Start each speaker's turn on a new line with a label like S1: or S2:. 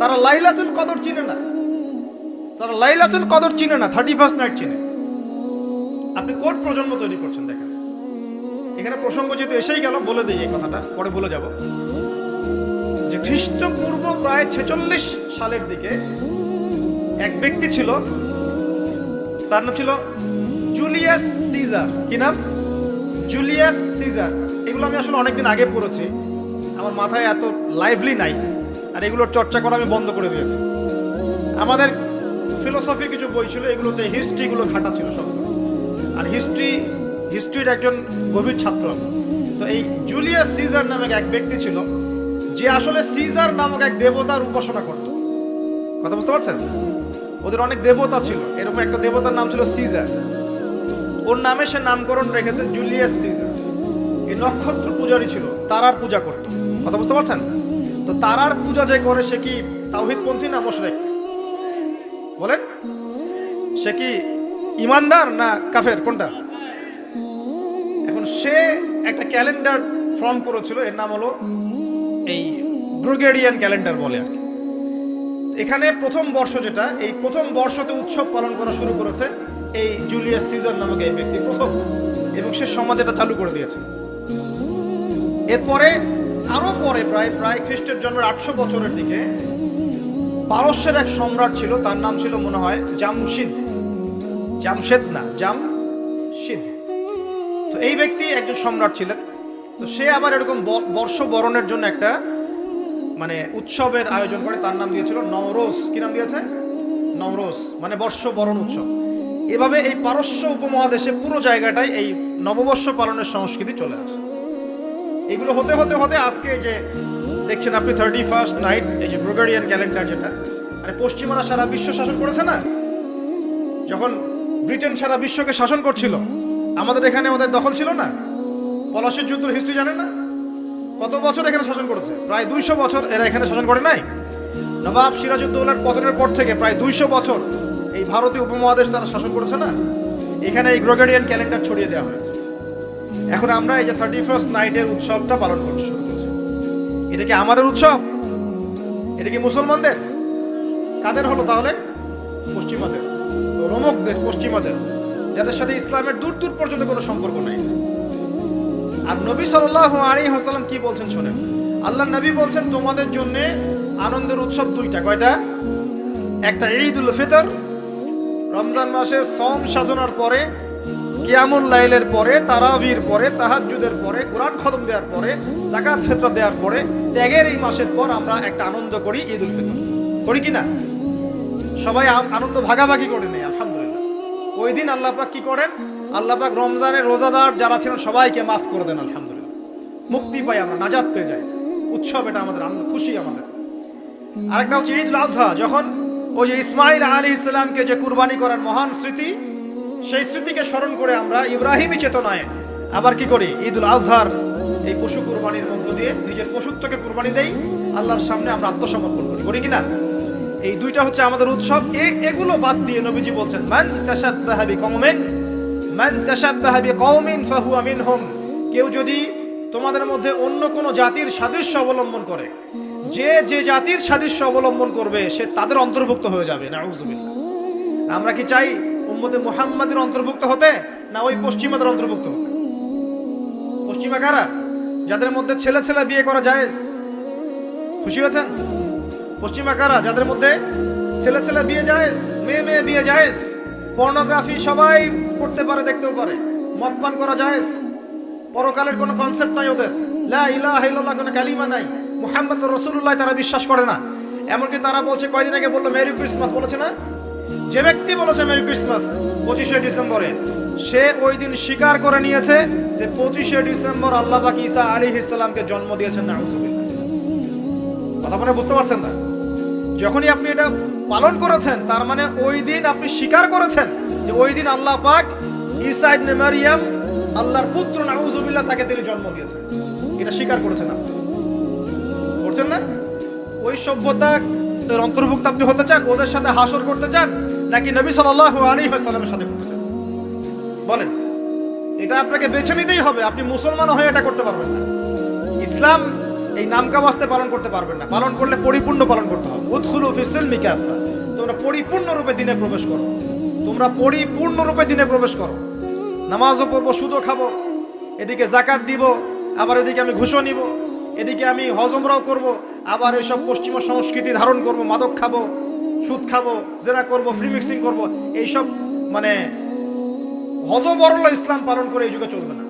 S1: তারা লাইলাতুল কদর চিনে না। তারা লাইলাতুল কদর চিনে না থার্টি ফার্স্ট নাইট চিনে। আপনি কোন প্রজন্ম তৈরি করছেন দেখেন। এখানে প্রসঙ্গ যেহেতু এসেই গেল, বলে দিই এই কথাটা, পরে বলে যাব। যে খ্রিস্টপূর্ব প্রায় ছেচল্লিশ সালের দিকে এক ব্যক্তি ছিল, তার নাম ছিল জুলিয়াস সিজার। কি নাম? Julius Caesar. এগুলো আমি আসলে অনেকদিন আগে পড়েছি। আমার মাথায় এত লাইভলি নাই। আর এগুলোর চর্চা করা আমি বন্ধ করে দিয়েছি। আমাদের ফিলোসফি কিছু বই ছিল, এগুলোতে হিস্ট্রিগুলো ঘাটা ছিল সব। আর হিস্ট্রি হিস্ট্রির একজন গভীর ছাত্র তো এই জুলিয়াস সিজার নামক এক ব্যক্তি ছিল, যে আসলে সিজার নামক এক দেবতার উপাসনা করত। কথা বুঝতে পারছেন? ওদের অনেক দেবতা ছিল, এরকম একটা দেবতার নাম ছিল সিজার ওর নামে সে নামকরণ রেখেছে জুলিয়াস সিজার এই নক্ষত্র পূজারী ছিল, তারার পূজা করত। কথা বুঝতে পারছেন? তারার পূজা যে করে, সে কি তাওহিদপন্থী না মোশরেক? বলেন। সে কি ইমানদার না কাফের? কোনটা? এখন সে একটা ক্যালেন্ডার ফর্ম করেছিল, এর নাম হলো এই গ্রোগেরিয়ান ক্যালেন্ডার বলে আর এখানে প্রথম বর্ষ যেটা, এই প্রথম বর্ষতে উৎসব পালন করা শুরু করেছে এই জুলিয়াস সিজন নামক এই ব্যক্তি প্রথম এবং সে সমাজ এটা চালু করে দিয়েছে। এরপরে আরও পরে প্রায় প্রায় খ্রিস্টের জন্মের আটশো বছরের দিকে পারস্যের এক সম্রাট ছিল, তার নাম ছিল মনে হয় জামশিদ। জামশেদ না, জামশিদ। তো এই ব্যক্তি একজন সম্রাট ছিলেন। তো সে আবার এরকম ব- বর্ষ বরণের জন্য একটা মানে উৎসবের আয়োজন করে, তার নাম দিয়েছিল নওরোজ। কি নাম দিয়েছে? নওরোজ মানে বর্ষ বরণ উৎসব। এভাবে এই পারস্য উপমহাদেশে পুরো জায়গাটায় এই নববর্ষ পালনের সংস্কৃতি চলে আসে। এগুলো হতে হতে হতে আজকে যে দেখছেন আপনি থার্টি ফার্স্ট নাইট এই যে গ্রোগেরিয়ান ক্যালেন্ডার যেটা। মানে পশ্চিমারা সারা বিশ্ব শাসন করেছে না? যখন ব্রিটেন সারা বিশ্বকে শাসন করছিল, আমাদের এখানে ওদের দখল ছিল না? পলাশের যুদ্ধের হিস্ট্রি জানে না? কত বছর এখানে শাসন করেছে? প্রায় দুইশো বছর এরা এখানে শাসন করে নাই? নবাব সিরাজউদ্দৌলার পতনের পর থেকে প্রায় দুইশো বছর এই ভারতীয় উপমহাদেশ তারা শাসন করেছে না? এখানে এই গ্রোগেরিয়ান ক্যালেন্ডার ছড়িয়ে দেওয়া হয়েছে। এখন আমরা এই যে থার্টি ফার্স্ট নাইটের উৎসবটা পালন করতে শুরু করছি। এটা কি আমাদের উৎসব? এটা কি মুসলমানদের? কাদের হলো তাহলে? পশ্চিমাদের। রোমকদের, পশ্চিমাদের। যাদের সাথে ইসলামের দূর দূর পর্যন্ত কোনো সম্পর্ক নেই। আর নবী সাল্লাল্লাহু আলাইহি ওয়াসাল্লাম কি বলছেন শুনেন? আল্লাহ নবী বলছেন, তোমাদের জন্য আনন্দের উৎসব দুইটা। কয়টা? একটা ঈদুল ফিতর, রমজান মাসের সম সাধনার পরে কিয়ামুল লাইলের পরে, তারাবির পরে, তাহাজ্জুদের পরে, কোরআন খতম দেওয়ার পরে জাকাত ফিতর দেওয়ার পরে, ত্যাগের এই মাসের পর আমরা একটা আনন্দ করি ঈদুল ফিতর। করি কি না? সবাই আনন্দ ভাগাভাগি করে নেই আলহামদুলিল্লাহ। ওই দিন আল্লাহ পাক কি করেন? আল্লাহ পাক রমজানের রোজাদার যারা ছিলেন, সবাইকে মাফ করে দেন, আলহামদুলিল্লাহ। মুক্তি পাই আমরা, নাজাত পেয়ে যাই। উৎসব এটা আমাদের, আনন্দ, খুশি আমাদের। আরেকটা হচ্ছে ঈদ আজহা, যখন ওই যে ইসমাইল আলী ইসলামকে যে কুরবানি করার মহান স্মৃতি সেই স্মৃতিকে স্মরণ করে আমরা ইব্রাহিমী চেতনায় আবার কি করি? ঈদুল আজহার এই পশু কুরবানির মধ্য দিয়ে নিজের পশুত্বকে কুরবানি দেই, আল্লাহর সামনে আমরা আত্মসমর্পণ করি। করি কিনা এই দুইটা হচ্ছে আমাদের উৎসব। এগুলো বাদ দিয়ে নবীজি বলছেন, মান তাশাব্বাহা বিকওমিন, মান তাশাব্বাহা বিকওমিন ফাহুয়া মিনহুম। কেউ যদি তোমাদের মধ্যে অন্য কোন জাতির সাদৃশ্য অবলম্বন করে, যে যে জাতির সাদৃশ্য অবলম্বন করবে, সে তাদের অন্তর্ভুক্ত হয়ে যাবে। নাউজুবিল্লাহ। আমরা কি চাই? উম্মতে মুহাম্মাদের অন্তর্ভুক্ত হতে? না ওই পশ্চিমাদের অন্তর্ভুক্ত পশ্চিমা কারা? যাদের মধ্যে ছেলে ছেলে বিয়ে করা জায়েজ। খুশি হয়েছেন? পশ্চিমা কারা? যাদের মধ্যে ছেলে ছেলে বিয়ে জায়েজ, মেয়ে মেয়ে বিয়ে জায়েজ। পর্নোগ্রাফি সবাই করতে পারে, দেখতেও পারে। মদ পান করা জায়েজ। পরকালের কোনো কনসেপ্ট নাই ওদের। লা ইলাহা ইল্লাল্লাহ কোনো কালিমা নাই। মুহাম্মদ রাসূলুল্লাহ তারা বিশ্বাস করে না। এমনকি তারা বলছে, কয়দিন আগে বলল, মেরি ক্রিসমাস বলেছে না? যে ব্যক্তি বলেছে মেরি ক্রিসমাস পঁচিশে ডিসেম্বরে, সে ওই দিন স্বীকার করে নিয়েছে যে পঁচিশে ডিসেম্বর আল্লাহ পাক ঈসা আলী ইসলামকে জন্ম দিয়েছেন নাউজুবিল্লাহ কথা মানে বুঝতে পারছেন না? যখনই আপনি এটা পালন করেছেন, তার মানে ওই দিন আপনি স্বীকার করেছেন যে ওই দিন আল্লাহ পাক ঈসা ইবনে মারিয়াম আল্লাহর পুত্র নাউজুবিল্লাহ তাকে তিনি জন্ম দিয়েছেন। এটা স্বীকার করেছেন আপনি। করছেন না? ওই সভ্যতা অন্তর্ভুক্ত আপনি হতে চান, ওদের সাথে হাসর করতে চান নাকি নবী সাল্লাল্লাহু আলাইহি ওয়াসাল্লামের সাথে করতে চান বলেন, এটা আপনাকে বেছে নিতেই হবে, আপনি মুসলমান হয়ে এটা করতে পারবেন না। ইসলাম এই নামকা বাস্তে পালন করতে পারবেন না। পালন করলে পরিপূর্ণ পালন করতে হবে। উৎখুল ফিসেল মিকাফা তোমরা পরিপূর্ণ রূপে দিনে প্রবেশ করো। তোমরা পরিপূর্ণ রূপে দিনে প্রবেশ করো। নামাজও পড়ব, সুদও খাব। এদিকে জাকাত দিব, আবার এদিকে আমি ঘুষও নিব। এদিকে আমি হজমরাও করব। আবার এইসব পশ্চিমা সংস্কৃতি ধারণ করব, মাদক খাব। সুদ খাব, জেরা করব ফ্রি মিক্সিং করব, এইসব মানে হজবরল ইসলাম পালন করে এই যুগে চলবে না।